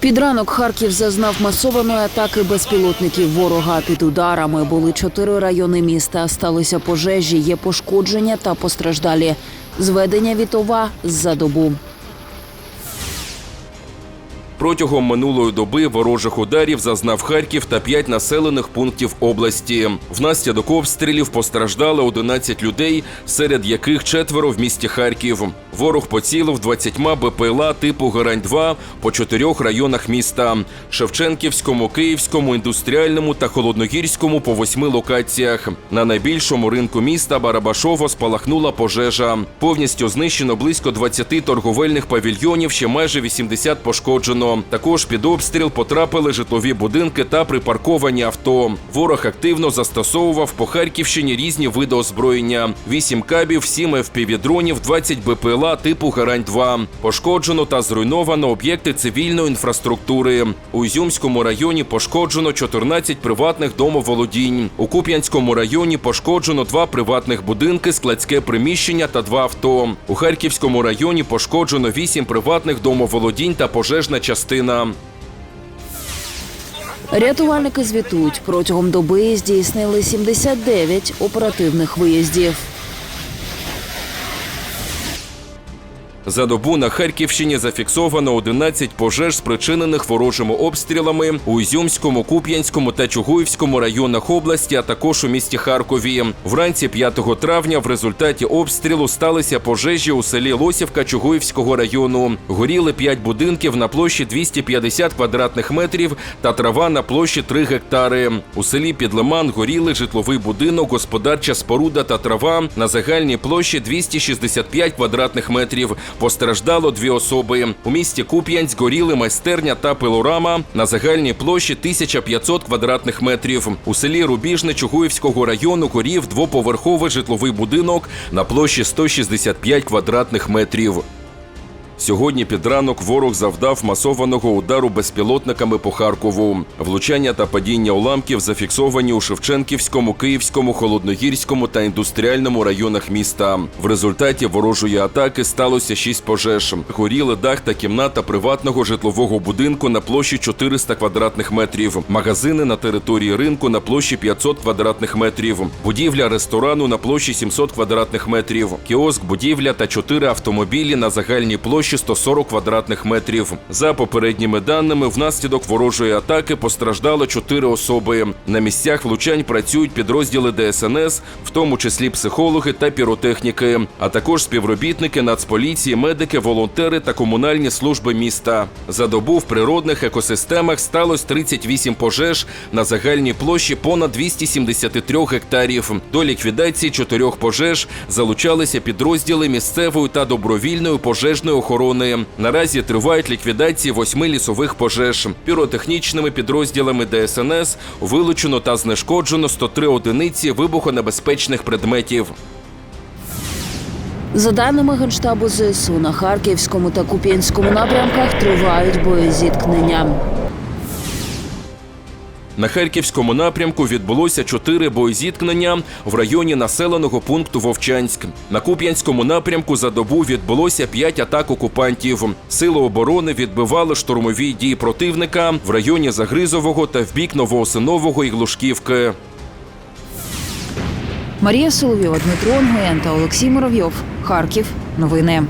Під ранок Харків зазнав масованої атаки безпілотників ворога. Під ударами були чотири райони міста. Сталися пожежі, є пошкодження та постраждалі. Зведення Вітова за добу. Протягом минулої доби ворожих ударів зазнав Харків та 5 населених пунктів області. Внаслідок обстрілів постраждали 11 людей, серед яких четверо в місті Харків. Ворог поцілив 20 БПЛА типу Герань-2 по чотирьох районах міста: Шевченківському, Київському, індустріальному та Холодногірському по восьми локаціях. На найбільшому ринку міста Барабашово спалахнула пожежа. Повністю знищено близько 20 торговельних павільйонів, ще майже 80 пошкоджено. Також під обстріл потрапили житлові будинки та припарковані авто. Ворог активно застосовував по Харківщині різні види озброєння: 8 кабів, 7 FPV-дронів, 20 БПЛА типу Гарань-2. Пошкоджено та зруйновано об'єкти цивільної інфраструктури. У Ізюмському районі пошкоджено 14 приватних домоволодінь. У Куп'янському районі пошкоджено два приватних будинки, складське приміщення та два авто. У Харківському районі пошкоджено 8 приватних домоволодінь та пожежна частина. Рятувальники звітують, протягом доби здійснили 79 оперативних виїздів. За добу на Харківщині зафіксовано 11 пожеж, спричинених ворожими обстрілами у Ізюмському, Куп'янському та Чугуївському районах області, а також у місті Харкові. Вранці 5 травня в результаті обстрілу сталися пожежі у селі Лосівка Чугуївського району. Горіли 5 будинків на площі 250 квадратних метрів та трава на площі 3 гектари. У селі Підлиман горіли житловий будинок, господарча споруда та трава на загальній площі 265 квадратних метрів. Постраждало дві особи. У місті Куп'янськ горіли майстерня та пилорама на загальній площі 1500 квадратних метрів. У селі Рубіжне Чугуївського району горів двоповерховий житловий будинок на площі 165 квадратних метрів. Сьогодні під ранок ворог завдав масованого удару безпілотниками по Харкову. Влучання та падіння уламків зафіксовані у Шевченківському, Київському, Холодногірському та індустріальному районах міста. В результаті ворожої атаки сталося шість пожеж. Горіли дах та кімната приватного житлового будинку на площі 400 квадратних метрів, магазини на території ринку на площі 500 квадратних метрів, будівля ресторану на площі 700 квадратних метрів, кіоск, будівля та чотири автомобілі на загальній площі 140 квадратних метрів. За попередніми даними, внаслідок ворожої атаки постраждало чотири особи. На місцях влучань працюють підрозділи ДСНС, в тому числі психологи та піротехніки, а також співробітники Нацполіції, медики, волонтери та комунальні служби міста. За добу в природних екосистемах сталося 38 пожеж на загальній площі понад 273 гектарів. До ліквідації чотирьох пожеж залучалися підрозділи місцевої та добровільної пожежної охорони. Наразі тривають ліквідації восьми лісових пожеж. Піротехнічними підрозділами ДСНС вилучено та знешкоджено 103 одиниці вибухонебезпечних предметів. За даними Генштабу ЗСУ, на Харківському та Куп'янському напрямках тривають боєзіткнення. На Харківському напрямку відбулося чотири боєзіткнення в районі населеного пункту Вовчанськ. На Куп'янському напрямку за добу відбулося п'ять атак окупантів. Сили оборони відбивали штурмові дії противника в районі Загризового та в бік Новоосинового і Глушківки. Марія Соловйова, Дмитро Онгоєн та Олексій Муравйов. Харків. Новини.